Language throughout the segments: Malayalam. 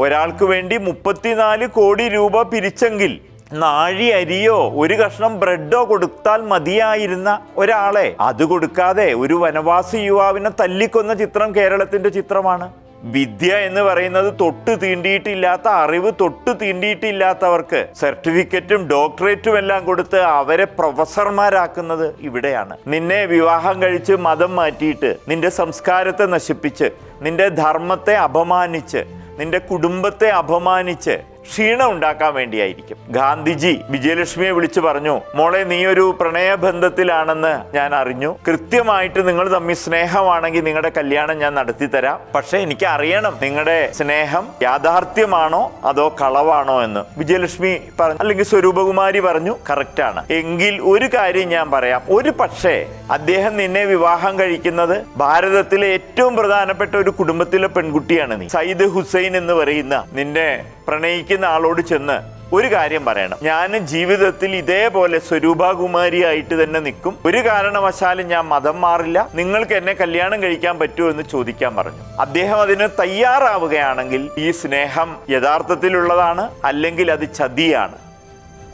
ഒരാൾക്ക് വേണ്ടി മുപ്പത്തിനാല് കോടി രൂപ പിരിച്ചെങ്കിൽ നാഴി അരിയോ ഒരു കഷ്ണം ബ്രെഡോ കൊടുത്താൽ മതിയായിരുന്ന ഒരാളെ. അത് കൊടുക്കാതെ ഒരു വനവാസി യുവാവിനെ തല്ലിക്കൊന്ന ചിത്രം കേരളത്തിന്റെ ചിത്രമാണ്. വിദ്യ എന്ന് പറയുന്നത് തൊട്ട് തീണ്ടിയിട്ടില്ലാത്ത അറിവ് തൊട്ട് തീണ്ടിയിട്ടില്ലാത്തവർക്ക് സർട്ടിഫിക്കറ്റും ഡോക്ടറേറ്റും എല്ലാം കൊടുത്ത് അവരെ പ്രൊഫസർമാരാക്കുന്നത് ഇവിടെയാണ്. നിന്നെ വിവാഹം കഴിച്ച് മതം മാറ്റിയിട്ട് നിന്റെ സംസ്കാരത്തെ നശിപ്പിച്ച് നിന്റെ ധർമ്മത്തെ അപമാനിച്ച് നിന്റെ കുടുംബത്തെ അപമാനിച്ച് ക്ഷീണം ഉണ്ടാക്കാൻ വേണ്ടിയായിരിക്കും. ഗാന്ധിജി വിജയലക്ഷ്മിയെ വിളിച്ചു പറഞ്ഞു മോളെ നീ ഒരു പ്രണയബന്ധത്തിലാണെന്ന് ഞാൻ അറിഞ്ഞു. കൃത്യമായിട്ട് നിങ്ങൾ തമ്മിൽ സ്നേഹമാണെങ്കിൽ നിങ്ങളുടെ കല്യാണം ഞാൻ നടത്തി തരാം പക്ഷെ എനിക്ക് അറിയണം നിങ്ങളുടെ സ്നേഹം യാഥാർത്ഥ്യമാണോ അതോ കളവാണോ എന്ന്. വിജയലക്ഷ്മി പറഞ്ഞു അല്ലെങ്കിൽ സ്വരൂപകുമാരി പറഞ്ഞു കറക്റ്റാണ് എങ്കിൽ ഒരു കാര്യം ഞാൻ പറയാം. ഒരു പക്ഷേ അദ്ദേഹം നിന്നെ വിവാഹം കഴിക്കുന്നത് ഭാരതത്തിലെ ഏറ്റവും പ്രധാനപ്പെട്ട ഒരു കുടുംബത്തിലെ പെൺകുട്ടിയാണ് നീ. സയ്യിദ് ഹുസൈൻ എന്ന് പറയുന്ന നിന്നെ പ്രണയിക്കുന്ന ആളോട് ചെന്ന് ഒരു കാര്യം പറയണം. ഞാൻ ജീവിതത്തിൽ ഇതേപോലെ സ്വരൂപകുമാരിയായിട്ട് തന്നെ നിൽക്കും. ഒരു കാരണവശാലും ഞാൻ മതം മാറില്ല. നിങ്ങൾക്ക് എന്നെ കല്യാണം കഴിക്കാൻ പറ്റുമോ എന്ന് ചോദിക്കാൻ പറഞ്ഞു. അദ്ദേഹം അതിന് തയ്യാറാവുകയാണെങ്കിൽ ഈ സ്നേഹം യഥാർത്ഥത്തിലുള്ളതാണ് അല്ലെങ്കിൽ അത് ചതിയാണ്.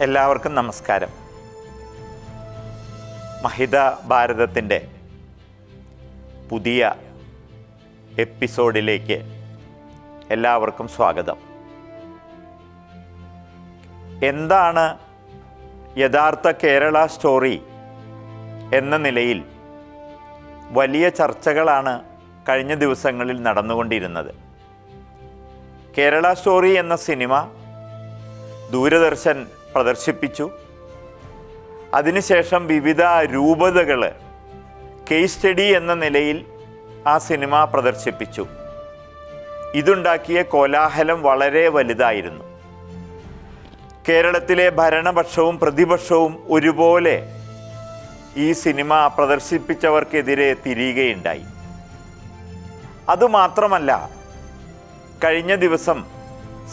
എല്ലാവർക്കും നമസ്കാരം. മഹിത ഭാരതത്തിന്റെ പുതിയ എപ്പിസോഡിലേക്ക് എല്ലാവർക്കും സ്വാഗതം. എന്താണ് യഥാർത്ഥ കേരള സ്റ്റോറി എന്ന നിലയിൽ വലിയ ചർച്ചകളാണ് കഴിഞ്ഞ ദിവസങ്ങളിൽ നടന്നുകൊണ്ടിരുന്നത്. കേരള സ്റ്റോറി എന്ന സിനിമ ദൂരദർശൻ പ്രദർശിപ്പിച്ചു. അതിനുശേഷം വിവിധ രൂപതകൾ കേസ് സ്റ്റഡി എന്ന നിലയിൽ ആ സിനിമ പ്രദർശിപ്പിച്ചു. ഇതുണ്ടാക്കിയ കോലാഹലം വളരെ വലുതായിരുന്നു. കേരളത്തിലെ ഭരണപക്ഷവും പ്രതിപക്ഷവും ഒരുപോലെ ഈ സിനിമ പ്രദർശിപ്പിച്ചവർക്കെതിരെ തിരിയുകയുണ്ടായി അതുമാത്രമല്ല കഴിഞ്ഞ ദിവസം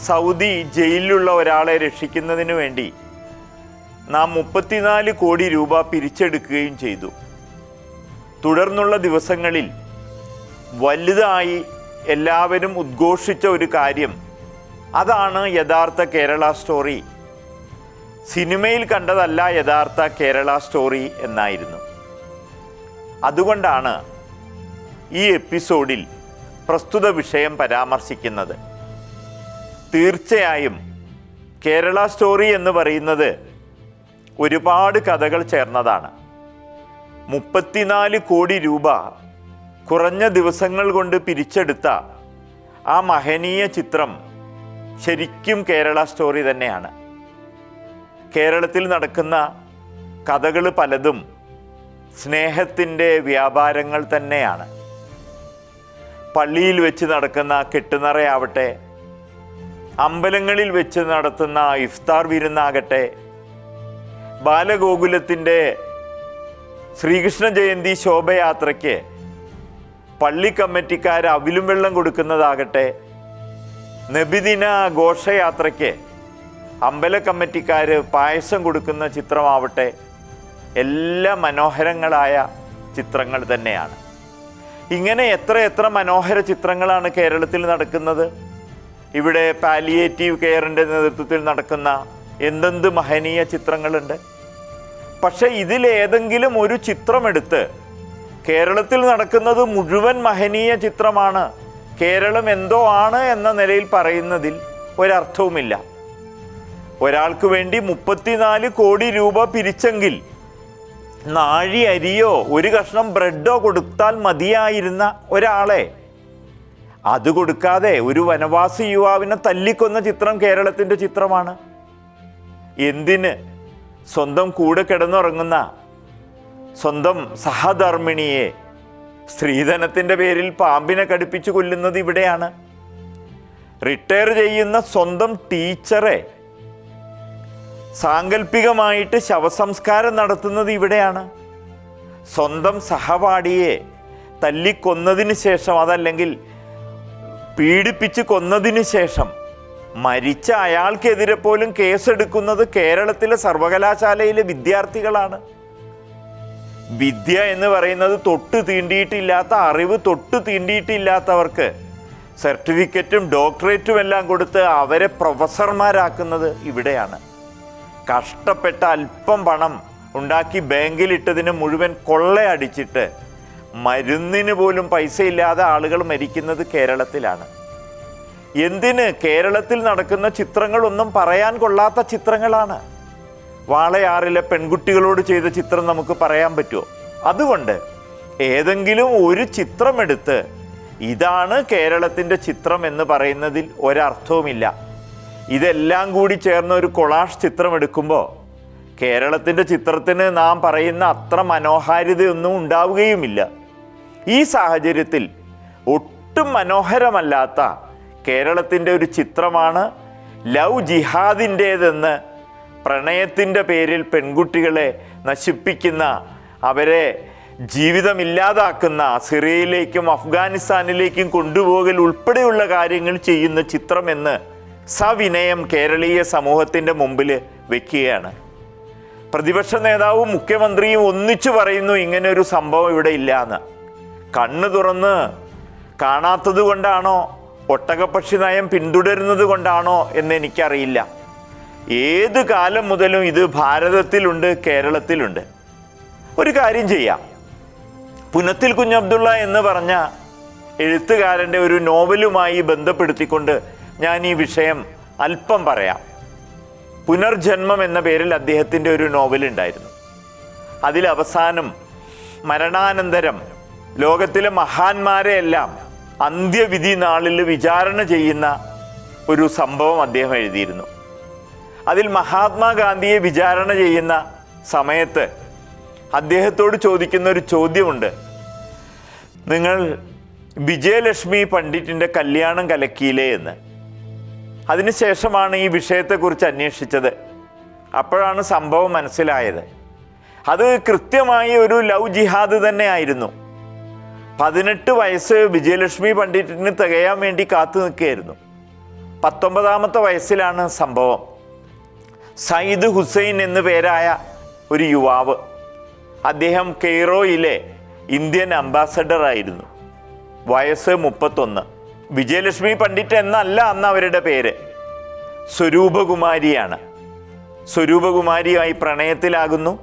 സൗദി ജയിലിലുള്ള ഒരാളെ രക്ഷിക്കുന്നതിന് വേണ്ടി നാം മുപ്പത്തിനാല് കോടി രൂപ പിരിച്ചെടുക്കുകയും ചെയ്തു. തുടർന്നുള്ള ദിവസങ്ങളിൽ വലുതായി എല്ലാവരും ഉദ്ഘോഷിച്ച ഒരു കാര്യം അതാണ് യഥാർത്ഥ കേരള സ്റ്റോറി. സിനിമയിൽ കണ്ടതല്ല യഥാർത്ഥ കേരള സ്റ്റോറി എന്നായിരുന്നു. അതുകൊണ്ടാണ് ഈ എപ്പിസോഡിൽ പ്രസ്തുത വിഷയം പരാമർശിക്കുന്നത്. തീർച്ചയായും കേരള സ്റ്റോറി എന്ന് പറയുന്നത് ഒരുപാട് കഥകൾ ചേർന്നതാണ്. മുപ്പത്തിനാല് കോടി രൂപ കുറഞ്ഞ ദിവസങ്ങൾ കൊണ്ട് പിരിച്ചെടുത്ത ആ മഹനീയ ചിത്രം ശരിക്കും കേരള സ്റ്റോറി തന്നെയാണ്. കേരളത്തിൽ നടക്കുന്ന കഥകൾ പലതും സ്നേഹത്തിന്റെ വ്യാപാരങ്ങൾ തന്നെയാണ്. പള്ളിയിൽ വെച്ച് നടക്കുന്ന കെട്ടുനിറയാവട്ടെ അമ്പലങ്ങളിൽ വെച്ച് നടത്തുന്ന ഇഫ്താർ വിരുന്നാകട്ടെ ബാലഗോകുലത്തിന്റെ ശ്രീകൃഷ്ണ ജയന്തി ശോഭയാത്രയ്ക്ക് പള്ളി കമ്മിറ്റിക്കാർ അവിലും വെള്ളം കൊടുക്കുന്നതാകട്ടെ നബിദിന ഘോഷയാത്രയ്ക്ക് അമ്പല കമ്മിറ്റിക്കാർ പായസം കൊടുക്കുന്ന ചിത്രമാവട്ടെ എല്ലാ മനോഹരങ്ങളായ ചിത്രങ്ങൾ തന്നെയാണ്. ഇങ്ങനെ എത്ര എത്ര മനോഹര ചിത്രങ്ങളാണ് കേരളത്തിൽ നടക്കുന്നത്. ഇവിടെ പാലിയേറ്റീവ് കെയറിന്റെ നേതൃത്വത്തിൽ നടക്കുന്ന എന്തെന്ത് മഹനീയ ചിത്രങ്ങളുണ്ട്. പക്ഷേ ഇതിലേതെങ്കിലും ഒരു ചിത്രമെടുത്ത് കേരളത്തിൽ നടക്കുന്നത് മുഴുവൻ മഹനീയ ചിത്രമാണ്. കേരളം എന്തോ ആണ് എന്ന നിലയിൽ പറയുന്നതിൽ ഒരർത്ഥവുമില്ല. ഒരാൾക്ക് വേണ്ടി മുപ്പത്തിനാല് കോടി രൂപ പിരിച്ചെങ്കിൽ നാഴി അരിയോ ഒരു കഷ്ണം ബ്രെഡോ കൊടുത്താൽ മതിയായിരുന്ന ഒരാളെ. അത് കൊടുക്കാതെ ഒരു വനവാസി യുവാവിനെ തല്ലിക്കൊന്ന ചിത്രം കേരളത്തിന്റെ ചിത്രമാണ്. എന്തിന്? സ്വന്തം കൂടെ കിടന്നുറങ്ങുന്ന സ്വന്തം സഹധർമ്മിണിയെ. സ്ത്രീധനത്തിന്റെ പേരിൽ പാമ്പിനെ കടുപ്പിച്ച് കൊല്ലുന്നത് ഇവിടെയാണ്. റിട്ടയർ ചെയ്യുന്ന സ്വന്തം ടീച്ചറെ സാങ്കല്പികമായിട്ട് ശവസംസ്കാരം നടത്തുന്നത് ഇവിടെയാണ്. സ്വന്തം സഹപാഠിയെ തല്ലിക്കൊന്നതിന് ശേഷം അതല്ലെങ്കിൽ പീഡിപ്പിച്ച് കൊന്നതിന് ശേഷം മരിച്ച അയാൾക്കെതിരെ പോലും കേസെടുക്കുന്നത് കേരളത്തിലെ സർവകലാശാലയിലെ വിദ്യാർത്ഥികളാണ്. വിദ്യ എന്ന് പറയുന്നത് തൊട്ട് തീണ്ടിയിട്ടില്ലാത്ത അറിവ് തൊട്ട് തീണ്ടിയിട്ടില്ലാത്തവർക്ക് സർട്ടിഫിക്കറ്റും ഡോക്ടറേറ്റും എല്ലാം കൊടുത്ത് അവരെ പ്രൊഫസർമാരാക്കുന്നത് ഇവിടെയാണ്. കഷ്ടപ്പെട്ട അല്പം പണം ഉണ്ടാക്കി ബാങ്കിലിട്ടതിന് മുഴുവൻ കൊള്ളയടിച്ചിട്ട് മരുന്നിന് പോലും പൈസയില്ലാതെ ആളുകൾ മരിക്കുന്നത് കേരളത്തിലാണ്. എന്തിന് കേരളത്തിൽ നടക്കുന്ന ചിത്രങ്ങളൊന്നും പറയാൻ കൊള്ളാത്ത ചിത്രങ്ങളാണ്. വാളയാറിലെ പെൺകുട്ടികളോട് ചെയ്ത ചിത്രം നമുക്ക് പറയാൻ പറ്റുമോ? അതുകൊണ്ട് ഏതെങ്കിലും ഒരു ചിത്രമെടുത്ത് ഇതാണ് കേരളത്തിന്റെ ചിത്രം എന്ന് പറയുന്നതിൽ ഒരർത്ഥവുമില്ല. ഇതെല്ലാം കൂടി ചേർന്ന ഒരു കൊളാഷ് ചിത്രം എടുക്കുമ്പോൾ കേരളത്തിന്റെ ചിത്രത്തിന് നാം പറയുന്ന അത്ര മനോഹാരിതയൊന്നും ഉണ്ടാവുകയുമില്ല. ഈ സാഹചര്യത്തിൽ ഒട്ടും മനോഹരമല്ലാത്ത കേരളത്തിന്റെ ഒരു ചിത്രമാണ് ലവ് ജിഹാദിന്റേതെന്ന് പ്രണയത്തിന്റെ പേരിൽ പെൺകുട്ടികളെ നശിപ്പിക്കുന്ന അവരെ ജീവിതമില്ലാതാക്കുന്ന സിറിയയിലേക്കും അഫ്ഗാനിസ്ഥാനിലേക്കും കൊണ്ടുപോകൽ ഉൾപ്പെടെയുള്ള കാര്യങ്ങൾ ചെയ്യുന്ന ചിത്രമെന്ന് സവിനയം കേരളീയ സമൂഹത്തിന്റെ മുമ്പിൽ വെക്കുകയാണ്. പ്രതിപക്ഷ നേതാവും മുഖ്യമന്ത്രിയും ഒന്നിച്ചു പറയുന്നു ഇങ്ങനെ ഒരു സംഭവം ഇവിടെ ഇല്ല എന്ന് കണ്ണ് തുറന്ന് കാണാത്തത് കൊണ്ടാണോ? ഒട്ടകപ്പക്ഷി നയം പിന്തുടരുന്നത് കൊണ്ടാണോ എന്ന് എനിക്കറിയില്ല. ഏത് കാലം മുതലും ഇത് ഭാരതത്തിലുണ്ട് കേരളത്തിലുണ്ട്. ഒരു കാര്യം ചെയ്യാം. പുനത്തിൽ കുഞ്ഞബ്ദുള്ള എന്ന് പറഞ്ഞ എഴുത്തുകാരന്റെ ഒരു നോവലുമായി ബന്ധപ്പെടുത്തിക്കൊണ്ട് ഞാൻ ഈ വിഷയം അല്പം പറയാം. പുനർജന്മം എന്ന പേരിൽ അദ്ദേഹത്തിന്റെ ഒരു നോവൽ ഉണ്ടായിരുന്നു. അതിൽ അവസാനം മരണാനന്തരം ലോകത്തിലെ മഹാന്മാരെയെല്ലാം അന്ത്യവിധി നാളിൽ വിചാരണ ചെയ്യുന്ന ഒരു സംഭവം അദ്ദേഹം എഴുതിയിരുന്നു. അതിൽ മഹാത്മാഗാന്ധിയെ വിചാരണ ചെയ്യുന്ന സമയത്ത് അദ്ദേഹത്തോട് ചോദിക്കുന്ന ഒരു ചോദ്യമുണ്ട്. നിങ്ങൾ വിജയലക്ഷ്മി പണ്ഡിറ്റിന്റെ കല്യാണം കലക്കിയില്ലേ? എന്ന്. അതിനുശേഷമാണ് ഈ വിഷയത്തെക്കുറിച്ച് അന്വേഷിച്ചത്. അപ്പോഴാണ് സംഭവം മനസ്സിലായത്. അത് കൃത്യമായി ഒരു ലവ് ജിഹാദ് തന്നെ ആയിരുന്നു പതിനെട്ട് വയസ്സ് വിജയലക്ഷ്മി പണ്ഡിറ്റിന് തികയാൻ വേണ്ടി കാത്തു നിൽക്കുകയായിരുന്നു. പത്തൊമ്പതാമത്തെ വയസ്സിലാണ് സംഭവം. സയ്യിദ് ഹുസൈൻ എന്നു പേരായ ഒരു യുവാവ്. അദ്ദേഹം കെയ്റോയിലെ ഇന്ത്യൻ അംബാസഡർ ആയിരുന്നു വയസ്സ് മുപ്പത്തൊന്ന്. വിജയലക്ഷ്മി പണ്ഡിറ്റ് എന്നല്ല അന്ന് അവരുടെ പേര്. സ്വരൂപകുമാരിയാണ്. സ്വരൂപകുമാരിയുമായി പ്രണയത്തിലാകുന്നു.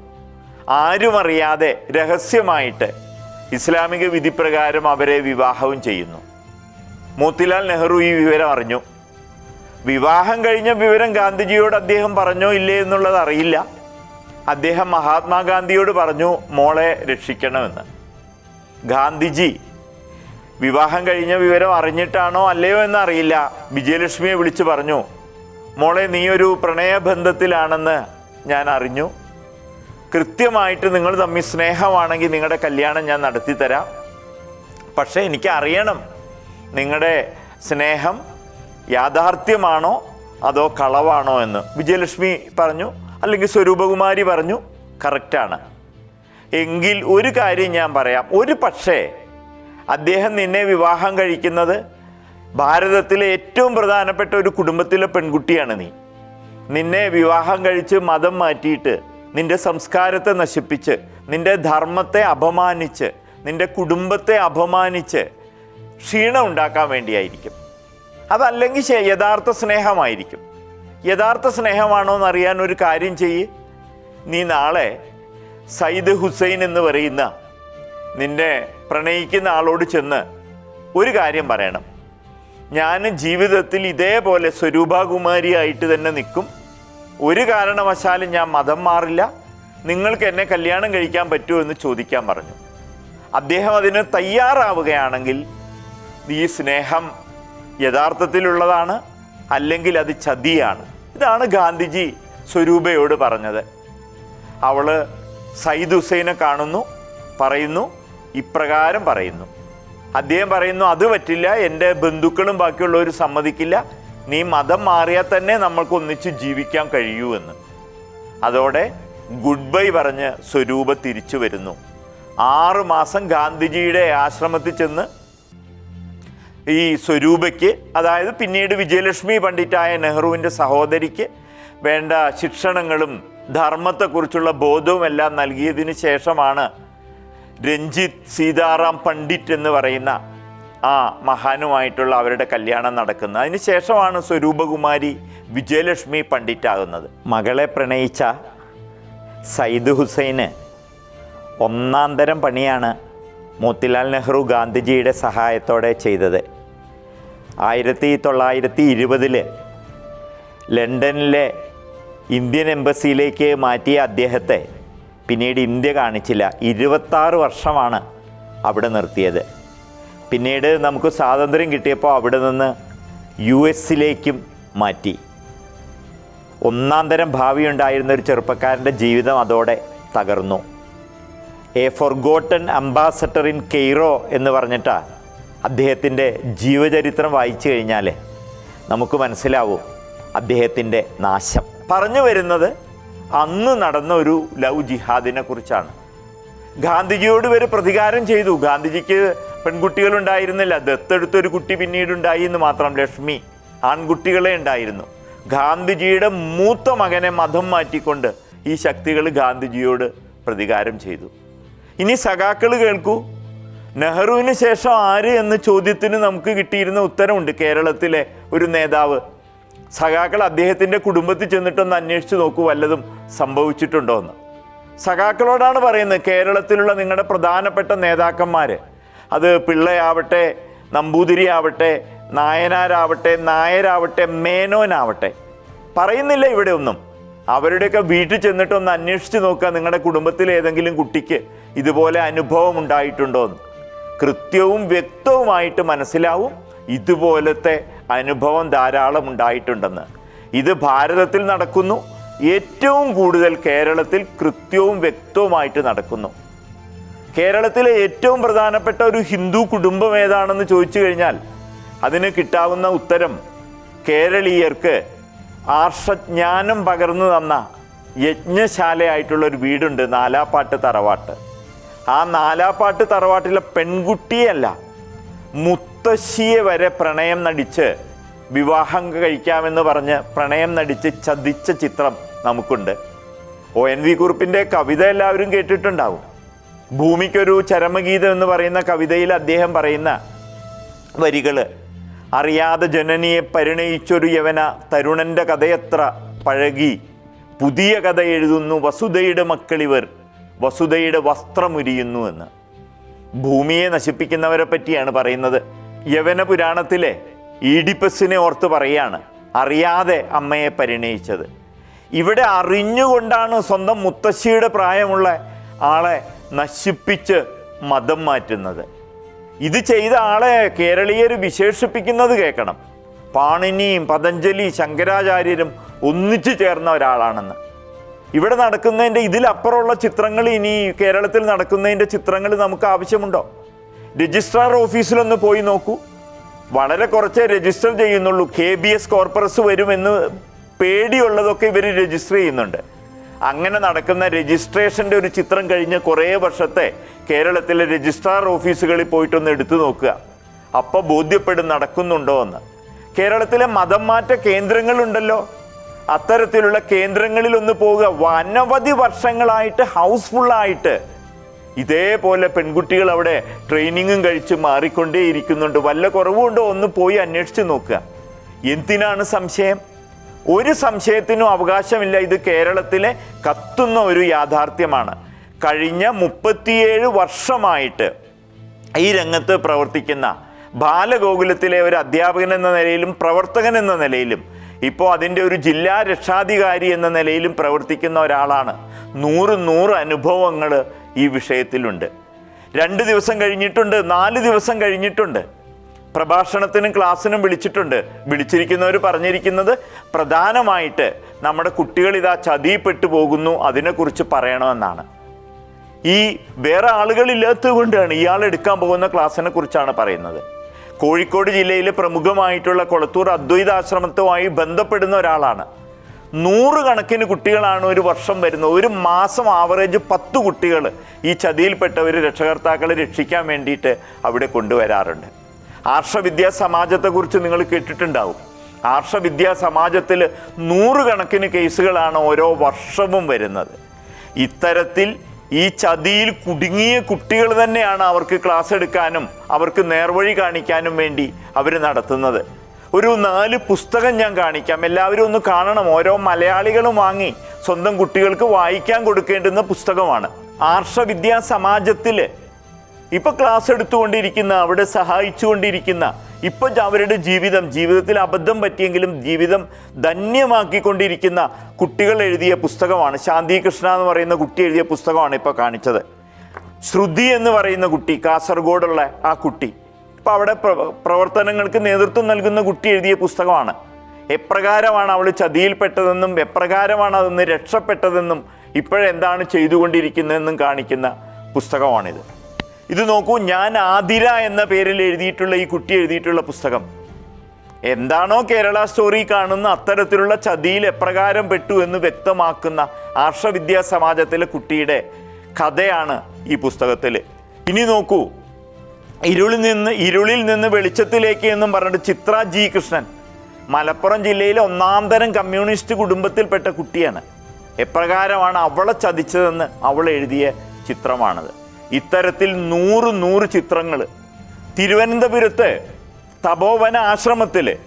ആരുമറിയാതെ രഹസ്യമായിട്ട് ഇസ്ലാമിക വിധിപ്രകാരം അവരെ വിവാഹവും ചെയ്യുന്നു. മോത്തിലാൽ നെഹ്റു ഈ വിവരം അറിഞ്ഞു. വിവാഹം കഴിഞ്ഞ വിവരം ഗാന്ധിജിയോട് അദ്ദേഹം പറഞ്ഞോ ഇല്ലേ എന്നുള്ളത് അറിയില്ല. അദ്ദേഹം മഹാത്മാഗാന്ധിയോട് പറഞ്ഞു മോളെ രക്ഷിക്കണമെന്ന്. ഗാന്ധിജി വിവാഹം കഴിഞ്ഞ വിവരം അറിഞ്ഞിട്ടാണോ അല്ലയോ എന്ന് അറിയില്ല വിജയലക്ഷ്മിയെ വിളിച്ചു പറഞ്ഞു മോളെ നീ ഒരു പ്രണയബന്ധത്തിലാണെന്ന് ഞാൻ അറിഞ്ഞു. കൃത്യമായിട്ട് നിങ്ങൾ തമ്മിൽ സ്നേഹമാണെങ്കിൽ നിങ്ങളുടെ കല്യാണം ഞാൻ നടത്തിത്തരാം. പക്ഷേ എനിക്ക് അറിയണം നിങ്ങളുടെ സ്നേഹം യാഥാർത്ഥ്യമാണോ അതോ കളവാണോ എന്ന്. വിജയലക്ഷ്മി പറഞ്ഞു അല്ലെങ്കിൽ സ്വരൂപകുമാരി പറഞ്ഞു കറക്റ്റാണ്. എങ്കിൽ ഒരു കാര്യം ഞാൻ പറയാം. ഒരു പക്ഷേ അദ്ദേഹം നിന്നെ വിവാഹം കഴിക്കുന്നത് ഭാരതത്തിലെ ഏറ്റവും പ്രധാനപ്പെട്ട ഒരു കുടുംബത്തിലെ പെൺകുട്ടിയാണ് നീ. നിന്നെ വിവാഹം കഴിച്ച് മതം മാറ്റിയിട്ട് നിന്റെ സംസ്കാരത്തെ നശിപ്പിച്ച് നിന്റെ ധർമ്മത്തെ അപമാനിച്ച് നിന്റെ കുടുംബത്തെ അപമാനിച്ച് ക്ഷീണം ഉണ്ടാക്കാൻ വേണ്ടിയായിരിക്കും. അതല്ലെങ്കിൽ യഥാർത്ഥ സ്നേഹമായിരിക്കും. യഥാർത്ഥ സ്നേഹമാണോ എന്നറിയാൻ ഒരു കാര്യം ചെയ്യ്. നീ നാളെ സയ്യിദ് ഹുസൈൻ എന്ന് പറയുന്ന നിന്നെ പ്രണയിക്കുന്ന ആളോട് ചെന്ന് ഒരു കാര്യം പറയണം. ഞാൻ ജീവിതത്തിൽ ഇതേപോലെ സ്വരൂപകുമാരിയായിട്ട് തന്നെ നിൽക്കും. ഒരു കാരണവശാലും ഞാൻ മതം മാറില്ല. നിങ്ങൾക്ക് എന്നെ കല്യാണം കഴിക്കാൻ പറ്റുമോ എന്ന് ചോദിക്കാൻ പറഞ്ഞു. അദ്ദേഹം അതിന് തയ്യാറാവുകയാണെങ്കിൽ ഈ സ്നേഹം യഥാർത്ഥത്തിലുള്ളതാണ് അല്ലെങ്കിൽ അത് ചതിയാണ്. ഇതാണ് ഗാന്ധിജി സ്വരൂപയോട് പറഞ്ഞത്. അവൾ സയ്യിദ് ഹുസൈനെ കാണുന്നു പറയുന്നു ഇപ്രകാരം പറയുന്നു. അദ്ദേഹം പറയുന്നു അത് പറ്റില്ല എന്റെ ബന്ധുക്കളും ബാക്കിയുള്ളവർ സമ്മതിക്കില്ല. നീ മതം മാറിയാൽ തന്നെ നമ്മൾക്ക് ഒന്നിച്ച് ജീവിക്കാൻ കഴിയൂ എന്ന്. അതോടെ ഗുഡ് ബൈ പറഞ്ഞ് സ്വരൂപ തിരിച്ചു വരുന്നു. ആറു മാസം ഗാന്ധിജിയുടെ ആശ്രമത്തിൽ ചെന്ന് ഈ സ്വരൂപയ്ക്ക് അതായത് പിന്നീട് വിജയലക്ഷ്മി പണ്ഡിറ്റായ നെഹ്റുവിന്റെ സഹോദരിക്ക് വേണ്ട ശിക്ഷണങ്ങളും ധർമ്മത്തെക്കുറിച്ചുള്ള ബോധവും എല്ലാം നൽകിയതിന് ശേഷമാണ് രഞ്ജിത്ത് സീതാറാം പണ്ഡിറ്റ് എന്ന് പറയുന്ന ആ മഹാനുമായിട്ടുള്ള അവരുടെ കല്യാണം നടക്കുന്നത്. അതിന് ശേഷമാണ് സ്വരൂപകുമാരി വിജയലക്ഷ്മി പണ്ഡിറ്റാകുന്നത്. മകളെ പ്രണയിച്ച സയ്യിദ് ഹുസൈന് ഒന്നാം തരം പണിയാണ് മോത്തിലാൽ നെഹ്റു ഗാന്ധിജിയുടെ സഹായത്തോടെ ചെയ്തത്. ആയിരത്തി തൊള്ളായിരത്തി ഇരുപതിൽ ലണ്ടനിലെ ഇന്ത്യൻ എംബസിയിലേക്ക് മാറ്റിയ അദ്ദേഹത്തെ പിന്നീട് ഇന്ത്യ കാണിച്ചില്ല. ഇരുപത്താറ് വർഷമാണ് അവിടെ നിർത്തിയത്. പിന്നീട് നമുക്ക് സ്വാതന്ത്ര്യം കിട്ടിയപ്പോൾ അവിടെ നിന്ന് യു എസിലേക്കും മാറ്റി. ഒന്നാം തരം ഭാവിയുണ്ടായിരുന്ന ഒരു ചെറുപ്പക്കാരന്റെ ജീവിതം അതോടെ തകർന്നു. A forgotten ambassador in Cairo എന്ന് പറഞ്ഞിട്ടാ അദ്ദേഹത്തിന്റെ ജീവചരിത്രം വായിച്ചു കഴിഞ്ഞാൽ നമുക്ക് മനസ്സിലാവും അദ്ദേഹത്തിന്റെ നാശം. പറഞ്ഞു വരുന്നത് അന്ന് നടന്ന ഒരു ലവ് ജിഹാദിനെ കുറിച്ചാണ്. ഗാന്ധിജിയോട് വരെ പ്രതികാരം ചെയ്തു. ഗാന്ധിജിക്ക് പെൺകുട്ടികൾ ഉണ്ടായിരുന്നില്ല ദത്തെടുത്തൊരു കുട്ടി പിന്നീട് ഉണ്ടായി എന്ന് മാത്രം ലക്ഷ്മി ആൺകുട്ടികളെ ഉണ്ടായിരുന്നു. ഗാന്ധിജിയുടെ മൂത്ത മകനെ മതം മാറ്റിക്കൊണ്ട് ഈ ശക്തികൾ ഗാന്ധിജിയോട് പ്രതികാരം ചെയ്തു. ഇനി സഖാക്കൾ കേൾക്കൂ. നെഹ്റുവിന് ശേഷം ആര് എന്ന ചോദ്യത്തിന് നമുക്ക് കിട്ടിയിരുന്ന ഉത്തരമുണ്ട്. കേരളത്തിലെ ഒരു നേതാവ് സഖാക്കൾ അദ്ദേഹത്തിന്റെ കുടുംബത്തിൽ ചെന്നിട്ടൊന്ന് അന്വേഷിച്ച് നോക്കൂ വല്ലതും സംഭവിച്ചിട്ടുണ്ടോ എന്ന് സഖാക്കളോടാണ് പറയുന്നത് കേരളത്തിലുള്ള നിങ്ങളുടെ പ്രധാനപ്പെട്ട നേതാക്കന്മാർ അത് പിള്ളയാവട്ടെ നമ്പൂതിരി ആവട്ടെ നായനാരാവട്ടെ നായരാവട്ടെ മേനോനാവട്ടെ. പറയുന്നില്ല ഇവിടെ ഒന്നും. അവരുടെയൊക്കെ വീട്ടിൽ ചെന്നിട്ടൊന്ന് അന്വേഷിച്ച് നോക്കുക നിങ്ങളുടെ കുടുംബത്തിൽ ഏതെങ്കിലും കുട്ടിക്ക് ഇതുപോലെ അനുഭവം ഉണ്ടായിട്ടുണ്ടോ എന്ന് കൃത്യവും വ്യക്തവുമായിട്ട് മനസ്സിലാവും ഇതുപോലത്തെ അനുഭവം ധാരാളം ഉണ്ടായിട്ടുണ്ടെന്ന്. ഇത് ഭാരതത്തിൽ നടക്കുന്നു. ഏറ്റവും കൂടുതൽ കേരളത്തിൽ കൃത്യവും വ്യക്തവുമായിട്ട് നടക്കുന്നു. കേരളത്തിലെ ഏറ്റവും പ്രധാനപ്പെട്ട ഒരു ഹിന്ദു കുടുംബം ഏതാണെന്ന് ചോദിച്ചു കഴിഞ്ഞാൽ അതിന് കിട്ടാവുന്ന ഉത്തരം കേരളീയർക്ക് ആർഷജ്ഞാനം പകർന്നു തന്ന യജ്ഞശാലയായിട്ടുള്ള ഒരു വീടുണ്ട് നാലാപ്പാട്ട് തറവാട്ട്. ആ നാലാപ്പാട്ട് തറവാട്ടിലെ പെൺകുട്ടിയല്ല മുത്തശ്ശിയെ വരെ പ്രണയം നടിച്ച് വിവാഹം കഴിക്കാമെന്ന് പറഞ്ഞ് പ്രണയം നടിച്ച് ചതിച്ച ചിത്രം നമുക്കുണ്ട്. ഒ എൻ വി കുറുപ്പിന്റെ കവിത എല്ലാവരും കേട്ടിട്ടുണ്ടാവും. ഭൂമിക്കൊരു ചരമഗീതം എന്ന് പറയുന്ന കവിതയിൽ അദ്ദേഹം പറയുന്ന വരികൾ അറിയാതെ ജനനിയെ പരിണയിച്ചൊരു യവന തരുണന്റെ കഥയത്ര പഴകി. പുതിയ കഥ എഴുതുന്നു വസുധയുടെ മക്കളിവർ വസുധയുടെ വസ്ത്രമുരിയുന്നു എന്ന്. ഭൂമിയെ നശിപ്പിക്കുന്നവരെ പറ്റിയാണ് പറയുന്നത്. യവന പുരാണത്തിലെ ഈഡിപ്പസിനെ ഓർത്ത് പറയാണ് അറിയാതെ അമ്മയെ പരിണയിച്ചത്. ഇവിടെ അറിഞ്ഞുകൊണ്ടാണ് സ്വന്തം മുത്തശ്ശിയുടെ പ്രായമുള്ള ആളെ നശിപ്പിച്ച് മതം മാറ്റുന്നത്. ഇത് ചെയ്ത ആളെ കേരളീയർ വിശേഷിപ്പിക്കുന്നത് കേൾക്കണം. പാണിനിയും പതഞ്ജലി ശങ്കരാചാര്യരും ഒന്നിച്ചു ചേർന്ന ഒരാളാണെന്ന്. ഇവിടെ നടക്കുന്നതിന്റെ ഇതിലപ്പുറമുള്ള ചിത്രങ്ങൾ ഇനി കേരളത്തിൽ നടക്കുന്നതിന്റെ ചിത്രങ്ങൾ നമുക്ക് ആവശ്യമുണ്ടോ? രജിസ്ട്രാർ ഓഫീസിലൊന്ന് പോയി നോക്കൂ. വളരെ കുറച്ചേ രജിസ്റ്റർ ചെയ്യുന്നുള്ളൂ. കെ ബി എസ് കോർപ്പറസ് വരുമെന്ന് പേടിയുള്ളതൊക്കെ ഇവർ രജിസ്റ്റർ ചെയ്യുന്നുണ്ട്. അങ്ങനെ നടക്കുന്ന രജിസ്ട്രേഷന്റെ ഒരു ചിത്രം കഴിഞ്ഞ് കുറേ വർഷത്തെ കേരളത്തിലെ രജിസ്ട്രാർ ഓഫീസുകളിൽ പോയിട്ടൊന്ന് എടുത്തു നോക്കുക. അപ്പോൾ ബോധ്യപ്പെടും നടക്കുന്നുണ്ടോ എന്ന്. കേരളത്തിലെ മതം മാറ്റ കേന്ദ്രങ്ങളുണ്ടല്ലോ. അത്തരത്തിലുള്ള കേന്ദ്രങ്ങളിൽ ഒന്ന് പോവുക. അനവധി വർഷങ്ങളായിട്ട് ഹൗസ്ഫുള്ളായിട്ട്. ഇതേപോലെ പെൺകുട്ടികൾ അവിടെ ട്രെയിനിങ്ങും കഴിച്ച് മാറിക്കൊണ്ടേ ഇരിക്കുന്നുണ്ട്. വല്ല കുറവുണ്ടോ? ഒന്ന് പോയി അന്വേഷിച്ച് നോക്കുക. എന്തിനാണ് സംശയം? ഒരു സംശയത്തിനും അവകാശമില്ല. ഇത് കേരളത്തിലെ കത്തുന്ന ഒരു യാഥാർത്ഥ്യമാണ്. കഴിഞ്ഞ മുപ്പത്തിയേഴ് വർഷമായിട്ട് ഈ രംഗത്ത് പ്രവർത്തിക്കുന്ന ബാലഗോകുലത്തിലെ ഒരു അധ്യാപകൻ എന്ന നിലയിലും പ്രവർത്തകൻ എന്ന നിലയിലും ഇപ്പോൾ അതിന്റെ ഒരു ജില്ലാ രക്ഷാധികാരി എന്ന നിലയിലും പ്രവർത്തിക്കുന്ന ഒരാളാണ്. നൂറ് നൂറ് അനുഭവങ്ങൾ ഈ വിഷയത്തിലുണ്ട്. രണ്ട് ദിവസം കഴിഞ്ഞിട്ടുണ്ട് നാല് ദിവസം കഴിഞ്ഞിട്ടുണ്ട്. പ്രഭാഷണത്തിനും ക്ലാസ്സിനും വിളിച്ചിട്ടുണ്ട്. വിളിച്ചിരിക്കുന്നവർ പറഞ്ഞിരിക്കുന്നത് പ്രധാനമായിട്ട് നമ്മുടെ കുട്ടികൾ ഇതാ ചതിയിൽപ്പെട്ടു പോകുന്നു അതിനെക്കുറിച്ച് പറയണമെന്നാണ്. ഈ വേറെ ആളുകളില്ലാത്തത് കൊണ്ടാണ് ഇയാൾ എടുക്കാൻ പോകുന്ന ക്ലാസ്സിനെ കുറിച്ചാണ് പറയുന്നത്. കോഴിക്കോട് ജില്ലയിലെ പ്രമുഖമായിട്ടുള്ള കൊളത്തൂർ അദ്വൈതാശ്രമത്തുമായി ബന്ധപ്പെടുന്ന ഒരാളാണ്. നൂറുകണക്കിന് കുട്ടികളാണ് ഒരു വർഷം വരുന്നത്. ഒരു മാസം ആവറേജ് പത്ത് കുട്ടികൾ ഈ ചതിയിൽപ്പെട്ടവർ രക്ഷകർത്താക്കളെ രക്ഷിക്കാൻ വേണ്ടിയിട്ട് അവിടെ കൊണ്ടുവരാറുണ്ട്. ആർഷവിദ്യാ സമാജത്തെക്കുറിച്ച് നിങ്ങൾ കേട്ടിട്ടുണ്ടാവും. ആർഷവിദ്യാ സമാജത്തിൽ നൂറുകണക്കിന് കേസുകളാണ് ഓരോ വർഷവും വരുന്നത്. ഇത്തരത്തിൽ ഈ ചതിയിൽ കുടുങ്ങിയ കുട്ടികൾ തന്നെയാണ് അവർക്ക് ക്ലാസ് എടുക്കാനും അവർക്ക് നേർവഴി കാണിക്കാനും വേണ്ടി അവർ നടത്തുന്നത്. ഒരു നാല് പുസ്തകം ഞാൻ കാണിക്കാം. എല്ലാവരും ഒന്ന് കാണണം. ഓരോ മലയാളികളും വാങ്ങി സ്വന്തം കുട്ടികൾക്ക് വായിക്കാൻ കൊടുക്കേണ്ടുന്ന പുസ്തകമാണ്. ആർഷവിദ്യാ സമാജത്തിൽ ഇപ്പൊ ക്ലാസ് എടുത്തുകൊണ്ടിരിക്കുന്ന അവിടെ സഹായിച്ചുകൊണ്ടിരിക്കുന്ന ഇപ്പൊ അവരുടെ ജീവിതം ജീവിതത്തിൽ അബദ്ധം പറ്റിയെങ്കിലും ജീവിതം ധന്യമാക്കിക്കൊണ്ടിരിക്കുന്ന കുട്ടികൾ എഴുതിയ പുസ്തകമാണ്. ശാന്തി കൃഷ്ണ എന്ന് പറയുന്ന കുട്ടി എഴുതിയ പുസ്തകമാണ് ഇപ്പൊ കാണിച്ചത്. ശ്രുതി എന്ന് പറയുന്ന കുട്ടി കാസർഗോഡുള്ള ആ കുട്ടി ഇപ്പൊ അവിടെ പ്രവർത്തനങ്ങൾക്ക് നേതൃത്വം നൽകുന്ന കുട്ടി എഴുതിയ പുസ്തകമാണ്. എപ്രകാരമാണ് അവൾ ചതിയിൽപ്പെട്ടതെന്നും എപ്രകാരമാണ് അതൊന്ന് രക്ഷപ്പെട്ടതെന്നും ഇപ്പോഴെന്താണ് ചെയ്തുകൊണ്ടിരിക്കുന്നതെന്നും കാണിക്കുന്ന പുസ്തകമാണിത്. ഇത് നോക്കൂ ഞാൻ ആതിര എന്ന പേരിൽ എഴുതിയിട്ടുള്ള ഈ കുട്ടി എഴുതിയിട്ടുള്ള പുസ്തകം. എന്താണോ കേരള സ്റ്റോറി കാണുന്ന അത്തരത്തിലുള്ള ചതിയിൽ എപ്രകാരം പെട്ടു എന്ന് വ്യക്തമാക്കുന്ന ആർഷവിദ്യാ സമാജത്തിലെ കുട്ടിയുടെ കഥയാണ് ഈ പുസ്തകത്തിൽ ഇനി നോക്കൂ ഇരുളിൽ നിന്ന് ഇരുളിൽ നിന്ന് വെളിച്ചത്തിലേക്ക് എന്നും പറഞ്ഞിട്ട് ചിത്ര ജി കൃഷ്ണൻ മലപ്പുറം ജില്ലയിലെ ഒന്നാം തരം കമ്മ്യൂണിസ്റ്റ് കുടുംബത്തിൽപ്പെട്ട കുട്ടിയാണ്. എപ്രകാരമാണ് അവളെ ചതിച്ചതെന്ന് അവൾ എഴുതിയ ചിത്രമാണത്. ഇത്തരത്തിൽ നൂറ് നൂറ് ചിത്രങ്ങൾ. തിരുവനന്തപുരത്ത് തപോവന ആശ്രമത്തിൽ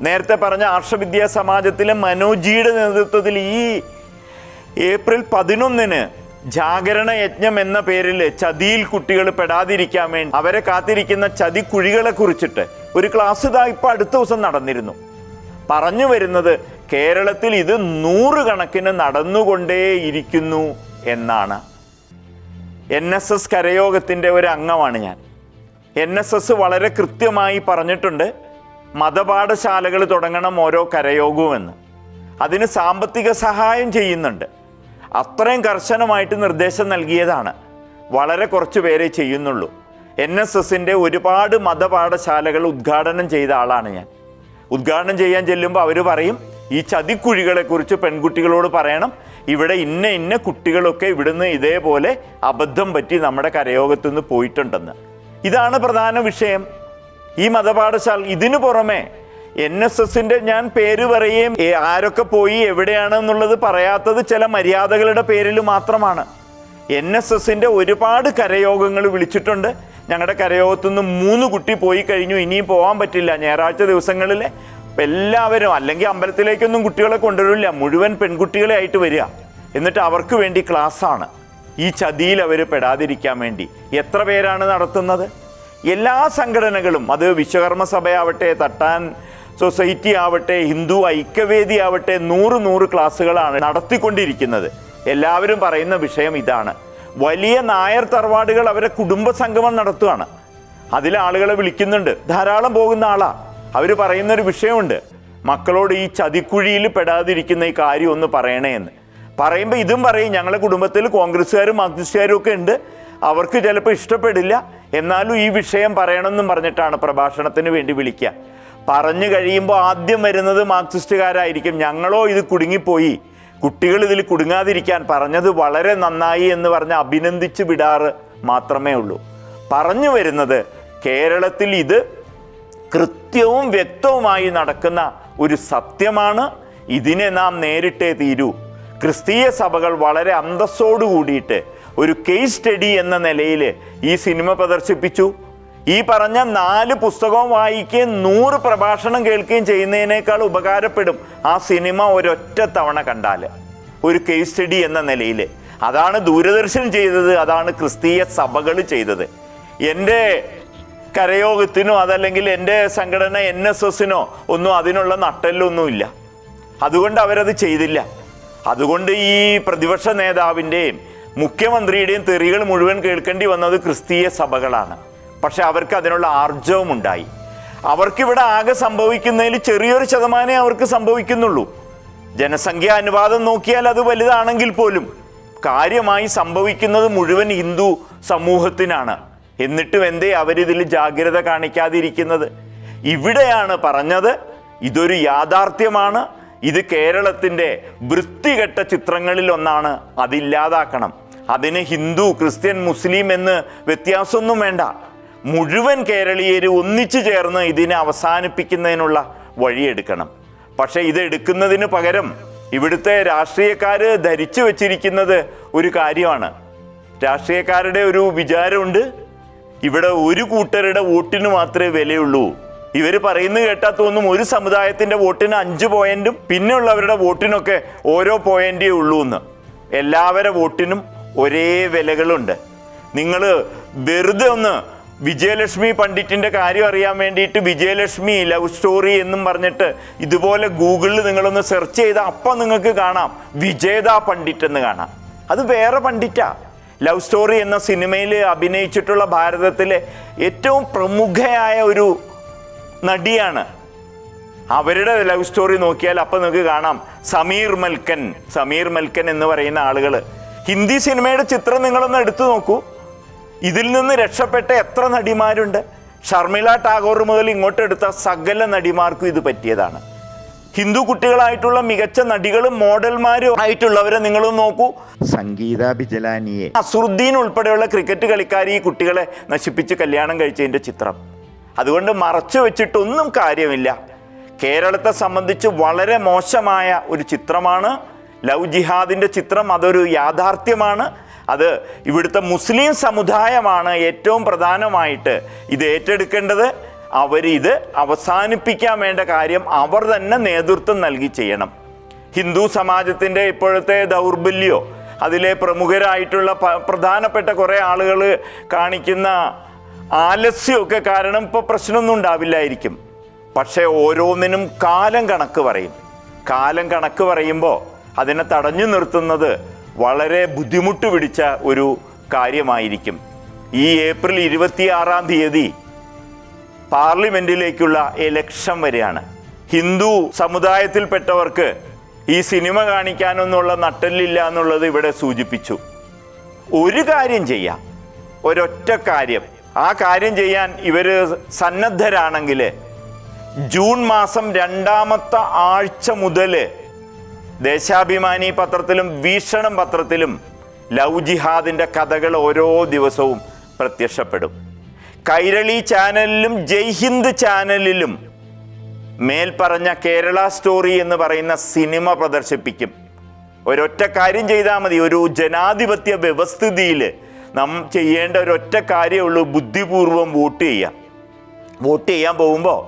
നേരത്തെ പറഞ്ഞ ആർഷവിദ്യാ സമാജത്തിലെ മനോജിയുടെ നേതൃത്വത്തിൽ ഈ ഏപ്രിൽ പതിനൊന്നിന് ജാഗരണ യജ്ഞം എന്ന പേരിൽ ചതിയിൽ കുട്ടികൾ പെടാതിരിക്കാൻ വേണ്ടി അവരെ കാത്തിരിക്കുന്ന ചതി കുഴികളെ കുറിച്ചിട്ട് ഒരു ക്ലാസ് ഇതാ ഇപ്പൊ അടുത്ത ദിവസം നടന്നിരുന്നു. പറഞ്ഞു വരുന്നത് കേരളത്തിൽ ഇത് നൂറുകണക്കിന് നടന്നുകൊണ്ടേയിരിക്കുന്നു എന്നാണ്. എൻ എസ് എസ് കരയോഗത്തിന്റെ ഒരു അംഗമാണ് ഞാൻ. എൻ എസ് എസ് വളരെ കൃത്യമായി പറഞ്ഞിട്ടുണ്ട് മതപാഠശാലകൾ തുടങ്ങണം ഓരോ കരയോഗവുമെന്ന്. അതിന് സാമ്പത്തിക സഹായം ചെയ്യുന്നുണ്ട്. അത്രയും കർശനമായിട്ട് നിർദ്ദേശം നൽകിയതാണ്. വളരെ കുറച്ച് പേരെ ചെയ്യുന്നുള്ളൂ. എൻ എസ് എസിന്റെ ഒരുപാട് മതപാഠശാലകൾ ഉദ്ഘാടനം ചെയ്ത ആളാണ് ഞാൻ. ഉദ്ഘാടനം ചെയ്യാൻ ചെല്ലുമ്പോൾ അവർ പറയും ഈ ചതിക്കുഴികളെക്കുറിച്ച് പെൺകുട്ടികളോട് പറയണം ഇവിടെ ഇന്ന ഇന്ന കുട്ടികളൊക്കെ ഇവിടുന്ന് ഇതേപോലെ അബദ്ധം പറ്റി നമ്മുടെ കരയോഗത്തു നിന്ന് പോയിട്ടുണ്ടെന്ന്. ഇതാണ് പ്രധാന വിഷയം. ഈ മതപാഠശാല ഇതിനു പുറമെ എൻ എസ് എസിന്റെ ഞാൻ പേര് പറയുകയും ആരൊക്കെ പോയി എവിടെയാണ് എന്നുള്ളത് പറയാത്തത് ചില മര്യാദകളുടെ പേരിൽ മാത്രമാണ്. എൻ എസ് എസിന്റെ ഒരുപാട് കരയോഗങ്ങൾ വിളിച്ചിട്ടുണ്ട്. ഞങ്ങളുടെ കരയോഗത്തു നിന്ന് മൂന്ന് കുട്ടി പോയി കഴിഞ്ഞു. ഇനിയും പോകാൻ പറ്റില്ല. ഞായറാഴ്ച ദിവസങ്ങളിൽ എല്ലാവരും അല്ലെങ്കിൽ അമ്പലത്തിലേക്കൊന്നും കുട്ടികളെ കൊണ്ടുവരില്ല. മുഴുവൻ പെൺകുട്ടികളെ ആയിട്ട് വരിക. എന്നിട്ട് അവർക്ക് വേണ്ടി ക്ലാസ്സാണ് ഈ ചതിയിൽ അവർ പെടാതിരിക്കാൻ വേണ്ടി. എത്ര പേരാണ് നടത്തുന്നത്? എല്ലാ സംഘടനകളും അത് വിശ്വകർമ്മ സഭയാവട്ടെ തട്ടാൻ സൊസൈറ്റി ആവട്ടെ ഹിന്ദു ഐക്യവേദി ആവട്ടെ നൂറ് നൂറ് ക്ലാസ്സുകളാണ് നടത്തിക്കൊണ്ടിരിക്കുന്നത്. എല്ലാവരും പറയുന്ന വിഷയം ഇതാണ്. വലിയ നായർ തറവാടുകൾ അവരെ കുടുംബ സംഗമം നടത്തുകയാണ്. അതിൽ ആളുകളെ വിളിക്കുന്നുണ്ട്. ധാരാളം പോകുന്ന ആളാ. അവർ പറയുന്നൊരു വിഷയമുണ്ട്. മക്കളോട് ഈ ചതിക്കുഴിയിൽ പെടാതിരിക്കുന്ന ഈ കാര്യം ഒന്ന് പറയണേ എന്ന്. പറയുമ്പോൾ ഇതും പറയും ഞങ്ങളുടെ കുടുംബത്തിൽ കോൺഗ്രസ്സുകാരും മാർക്സിസ്റ്റുകാരും ഒക്കെ ഉണ്ട്. അവർക്ക് ചിലപ്പോൾ ഇഷ്ടപ്പെടില്ല. എന്നാലും ഈ വിഷയം പറയണമെന്നും പറഞ്ഞിട്ടാണ് പ്രഭാഷണത്തിന് വേണ്ടി വിളിക്കുക. പറഞ്ഞു കഴിയുമ്പോൾ ആദ്യം വരുന്നത് മാർക്സിസ്റ്റുകാരായിരിക്കും. ഞങ്ങളോ ഇത് കുടുങ്ങിപ്പോയി. കുട്ടികൾ ഇതിൽ കുടുങ്ങാതിരിക്കാൻ പറഞ്ഞത് വളരെ നന്നായി എന്ന് പറഞ്ഞ് അഭിനന്ദിച്ച് വിടാറ് മാത്രമേ ഉള്ളൂ. പറഞ്ഞു വരുന്നത് കേരളത്തിൽ ഇത് കൃത്യവും വ്യക്തവുമായി നടക്കുന്ന ഒരു സത്യമാണ് ഇതിനെ നാം നേരിട്ടേ തീരൂ. ക്രിസ്തീയ സഭകൾ വളരെ അന്തസ്സോടു കൂടിയിട്ട് ഒരു കേസ് സ്റ്റഡി എന്ന നിലയിൽ ഈ സിനിമ പ്രദർശിപ്പിച്ചു. ഈ പറഞ്ഞ നാല് പുസ്തകവും വായിക്കുകയും നൂറ് പ്രഭാഷണം കേൾക്കുകയും ചെയ്യുന്നതിനേക്കാൾ ഉപകാരപ്പെടും ആ സിനിമ ഒരൊറ്റ തവണ കണ്ടാൽ ഒരു കേസ് സ്റ്റഡി എന്ന നിലയിൽ അതാണ് ദൂരദർശൻ ചെയ്തത് അതാണ് ക്രിസ്തീയ സഭകൾ ചെയ്തത്. എന്റെ കരയോഗത്തിനോ അതല്ലെങ്കിൽ എന്റെ സംഘടന എൻ എസ് എസിനോ ഒന്നും അതിനുള്ള നട്ടെല്ലൊന്നുമില്ല. അതുകൊണ്ട് അവരത് ചെയ്തില്ല. അതുകൊണ്ട് ഈ പ്രതിപക്ഷ നേതാവിന്റെയും മുഖ്യമന്ത്രിയുടെയും തെറികൾ മുഴുവൻ കേൾക്കേണ്ടി വന്നത് ക്രിസ്തീയ സഭകളാണ്. പക്ഷെ അവർക്ക് അതിനുള്ള ആർജവും ഉണ്ടായി. അവർക്കിവിടെ ആകെ സംഭവിക്കുന്നതിൽ ചെറിയൊരു ശതമാനമേ അവർക്ക് സംഭവിക്കുന്നുള്ളൂ. ജനസംഖ്യ അനുപാതം നോക്കിയാൽ അത് വലുതാണെങ്കിൽ പോലും കാര്യമായി സംഭവിക്കുന്നത് മുഴുവൻ ഹിന്ദു സമൂഹത്തിനാണ്. എന്നിട്ടും എന്തേ അവരിതിൽ ജാഗ്രത കാണിക്കാതിരിക്കുന്നത്? ഇവിടെയാണ് പറഞ്ഞത് ഇതൊരു യാഥാർത്ഥ്യമാണ് ഇത് കേരളത്തിന്റെ വൃത്തികെട്ട ചിത്രങ്ങളിൽ ഒന്നാണ് അതില്ലാതാക്കണം. അതിന് ഹിന്ദു ക്രിസ്ത്യൻ മുസ്ലിം എന്ന് വ്യത്യാസമൊന്നും വേണ്ട. മുഴുവൻ കേരളീയർ ഒന്നിച്ചു ചേർന്ന് ഇതിനെ അവസാനിപ്പിക്കുന്നതിനുള്ള വഴിയെടുക്കണം. പക്ഷേ ഇത് എടുക്കുന്നതിന് പകരം ഇവിടുത്തെ രാഷ്ട്രീയക്കാർ ധരിച്ചു വച്ചിരിക്കുന്നത് ഒരു കാര്യമാണ്. രാഷ്ട്രീയക്കാരുടെ ഒരു വിചാരമുണ്ട് ഇവിടെ ഒരു കൂട്ടരുടെ വോട്ടിന് മാത്രമേ വിലയുള്ളൂ. ഇവർ പറയുന്നത് കേട്ടാൽ തോന്നും ഒരു സമുദായത്തിന്റെ വോട്ടിന് അഞ്ച് പോയിന്റും പിന്നെയുള്ളവരുടെ വോട്ടിനൊക്കെ ഓരോ പോയിന്റേ ഉള്ളൂ എന്ന് എല്ലാവരുടെ വോട്ടിനും ഒരേ വിലകളുണ്ട്. നിങ്ങൾ വെറുതെ ഒന്ന് വിജയലക്ഷ്മി പണ്ഡിറ്റിന്റെ കാര്യം അറിയാൻ വേണ്ടിയിട്ട് വിജയലക്ഷ്മി ലവ് സ്റ്റോറി എന്നും പറഞ്ഞിട്ട് ഇതുപോലെ ഗൂഗിളിൽ നിങ്ങളൊന്ന് സെർച്ച് ചെയ്താൽ അപ്പം നിങ്ങൾക്ക് കാണാം. വിജേത പണ്ഡിറ്റ് എന്ന് കാണാം. അത് വേറെ പണ്ഡിറ്റാ. ലവ് സ്റ്റോറി എന്ന സിനിമയിൽ അഭിനയിച്ചിട്ടുള്ള ഭാരതത്തിലെ ഏറ്റവും പ്രമുഖയായ ഒരു നടിയാണ്. അവരുടെ ലവ് സ്റ്റോറി നോക്കിയാൽ അപ്പം നിങ്ങൾക്ക് കാണാം. സമീർ മൽക്കൻ സമീർ മൽക്കൻ എന്ന് പറയുന്ന ആളുകൾ ഹിന്ദി സിനിമയുടെ ചിത്രം നിങ്ങളൊന്ന് എടുത്തു നോക്കൂ. ഇതിൽ നിന്ന് രക്ഷപ്പെട്ട എത്ര നടിമാരുണ്ട്? ഷർമിള ടാഗോർ മുതൽ ഇങ്ങോട്ടെടുത്ത സകല നടിമാർക്കും ഇത് പറ്റിയതാണ്. ഹിന്ദു കുട്ടികളായിട്ടുള്ള മികച്ച നടികളും മോഡൽമാരും ആയിട്ടുള്ളവരെ നിങ്ങളും നോക്കൂ. സംഗീത ബിജലാനിയെ. അസുറുദ്ദീൻ ഉൾപ്പെടെയുള്ള ക്രിക്കറ്റ് കളിക്കാർ ഈ കുട്ടികളെ നശിപ്പിച്ച് കല്യാണം കഴിച്ചതിന്റെ ചിത്രം. അതുകൊണ്ട് മറച്ചു വെച്ചിട്ടൊന്നും കാര്യമില്ല. കേരളത്തെ സംബന്ധിച്ച് വളരെ മോശമായ ഒരു ചിത്രമാണ്. ലവ് ജിഹാദിന്റെ ചിത്രം അതൊരു യാഥാർത്ഥ്യമാണ്. അത് ഇവിടുത്തെ മുസ്ലിം സമുദായമാണ് ഏറ്റവും പ്രധാനമായിട്ട് ഇത് ഏറ്റെടുക്കേണ്ടത്. അവരിത് അവസാനിപ്പിക്കാൻ വേണ്ട കാര്യം അവർ തന്നെ നേതൃത്വം നൽകി ചെയ്യണം. ഹിന്ദു സമാജത്തിന്റെ ഇപ്പോഴത്തെ ദൗർബല്യോ അതിലെ പ്രമുഖരായിട്ടുള്ള പ്രധാനപ്പെട്ട കുറേ ആളുകൾ കാണിക്കുന്ന ആലസ്യമൊക്കെ കാരണം ഇപ്പോൾ പ്രശ്നമൊന്നും ഉണ്ടാവില്ലായിരിക്കും. പക്ഷേ ഓരോന്നിനും കാലം കണക്ക് പറയും. കാലം കണക്ക് പറയുമ്പോൾ അതിനെ തടഞ്ഞു നിർത്തുന്നത് വളരെ ബുദ്ധിമുട്ട് പിടിച്ച ഒരു കാര്യമായിരിക്കും. ഈ ഏപ്രിൽ ഇരുപത്തിയാറാം തീയതി പാർലമെന്റിലേക്കുള്ള ഇലക്ഷൻ വരെയാണ്. ഹിന്ദു സമുദായത്തിൽപ്പെട്ടവർക്ക് ഈ സിനിമ കാണിക്കാനൊന്നുള്ള നട്ടല്ലില്ല എന്നുള്ളത് ഇവിടെ സൂചിപ്പിച്ചു. ഒരു കാര്യം ചെയ്യാം. ഒരൊറ്റ കാര്യം. ആ കാര്യം ചെയ്യാൻ ഇവർ സന്നദ്ധരാണെങ്കിൽ ജൂൺ മാസം രണ്ടാമത്തെ ആഴ്ച മുതൽ ദേശാഭിമാനി പത്രത്തിലും വീക്ഷണം പത്രത്തിലും ലവ് ജിഹാദിന്റെ കഥകൾ ഓരോ ദിവസവും പ്രത്യക്ഷപ്പെടും. കൈരളി ചാനലിലും ജയ് ഹിന്ദ് ചാനലിലും മേൽപ്പറഞ്ഞ കേരള സ്റ്റോറി എന്ന് പറയുന്ന സിനിമ പ്രദർശിപ്പിക്കും. ഒരൊറ്റ കാര്യം ചെയ്താൽ മതി. ഒരു ജനാധിപത്യ വ്യവസ്ഥിതിയിൽ നാം ചെയ്യേണ്ട ഒരൊറ്റ കാര്യമുള്ളൂ ബുദ്ധിപൂർവം വോട്ട് ചെയ്യാം. വോട്ട് ചെയ്യാൻ പോകുമ്പോൾ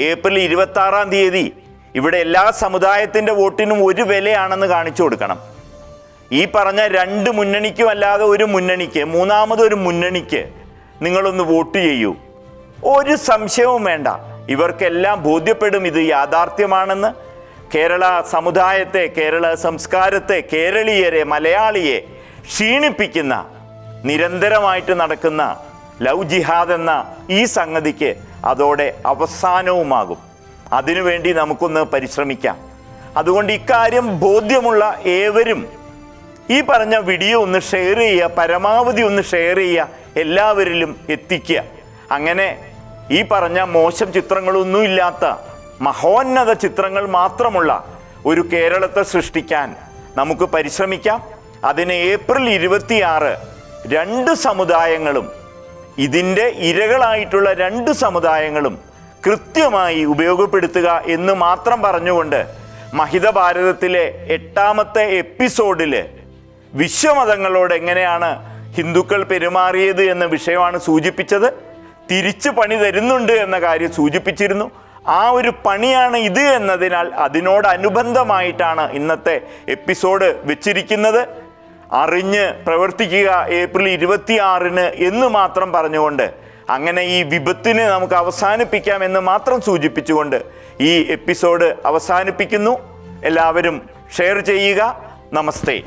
ഏപ്രിൽ ഇരുപത്തി ആറാം തീയതി ഇവിടെ എല്ലാ സമുദായത്തിന്റെ വോട്ടിനും ഒരു വിലയാണെന്ന് കാണിച്ചു കൊടുക്കണം. ഈ പറഞ്ഞ രണ്ട് മുന്നണിക്കും അല്ലാതെ ഒരു മുന്നണിക്ക് മൂന്നാമതൊരു മുന്നണിക്ക് നിങ്ങളൊന്ന് വോട്ട് ചെയ്യൂ. ഒരു സംശയവും വേണ്ട. ഇവർക്കെല്ലാം ബോധ്യപ്പെടും ഇത് യാഥാർത്ഥ്യമാണെന്ന്. കേരള സമുദായത്തെ കേരള സംസ്കാരത്തെ കേരളീയരെ മലയാളിയെ ക്ഷീണിപ്പിക്കുന്ന നിരന്തരമായിട്ട് നടക്കുന്ന ലവ് ജിഹാദ് എന്ന ഈ സംഗതിക്ക് അതോടെ അവസാനവുമാകും. അതിനുവേണ്ടി നമുക്കൊന്ന് പരിശ്രമിക്കാം. അതുകൊണ്ട് ഇക്കാര്യം ബോധ്യമുള്ള ഏവരും ഈ പറഞ്ഞ വീഡിയോ ഒന്ന് ഷെയർ ചെയ്യുക പരമാവധി ഒന്ന് ഷെയർ ചെയ്യുക എല്ലാവരിലും എത്തിക്കുക. അങ്ങനെ ഈ പറഞ്ഞ മോശം ചിത്രങ്ങളൊന്നുമില്ലാത്ത മഹോന്നത ചിത്രങ്ങൾ മാത്രമുള്ള ഒരു കേരളത്തെ സൃഷ്ടിക്കാൻ നമുക്ക് പരിശ്രമിക്കാം. അതിന് ഏപ്രിൽ ഇരുപത്തിയാറ് രണ്ട് സമുദായങ്ങളും ഇതിന്റെ ഇരകളായിട്ടുള്ള രണ്ട് സമുദായങ്ങളും കൃത്യമായി ഉപയോഗപ്പെടുത്തുക എന്ന് മാത്രം പറഞ്ഞുകൊണ്ട് മഹിത ഭാരതത്തിലെ എട്ടാമത്തെ എപ്പിസോഡിൽ വിശ്വമതങ്ങളോട് എങ്ങനെയാണ് ഹിന്ദുക്കൾ പെരുമാറിയത് എന്ന വിഷയമാണ് സൂചിപ്പിച്ചത്. തിരിച്ചു പണി തരുന്നുണ്ട് എന്ന കാര്യം സൂചിപ്പിച്ചിരുന്നു. ആ ഒരു പണിയാണ് ഇത് എന്നതിനാൽ അതിനോടനുബന്ധമായിട്ടാണ് ഇന്നത്തെ എപ്പിസോഡ് വെച്ചിരിക്കുന്നത്. അറിഞ്ഞ് പ്രവർത്തിക്കുക ഏപ്രിൽ ഇരുപത്തിയാറിന് എന്ന് മാത്രം പറഞ്ഞുകൊണ്ട് അങ്ങനെ ഈ വിപത്തിനെ നമുക്ക് അവസാനിപ്പിക്കാം എന്ന് മാത്രം സൂചിപ്പിച്ചുകൊണ്ട് ഈ എപ്പിസോഡ് അവസാനിപ്പിക്കുന്നു. എല്ലാവരും ഷെയർ ചെയ്യുക. നമസ്തേ.